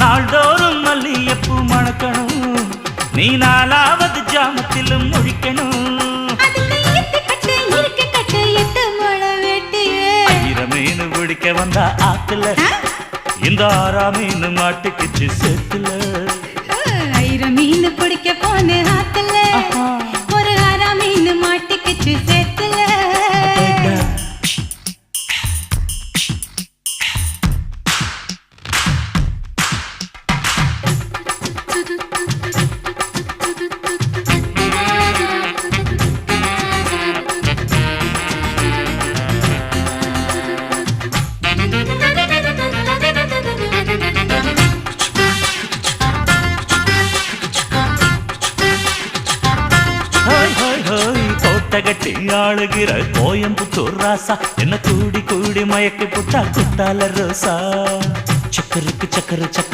நாள்தோறும் மல்லியப்பூ மணக்கணும். நீ நாலாவது ஜாமத்திலும் முழிக்கணும். ஈரமீனு பிடிக்க வந்தா ஆத்துல இந்த ஆறா மீன் மாட்டுக்குச்சு சேத்துல. ஆயிரம் மீன் பிடிக்க போன ஹோய் ஆளுகிற கோயம்புத்தூர் ராசா. என்ன கூடி கூடி மயக்கி புட்டா குட்டால ரோசா. சக்கருக்கு சக்கர சக்க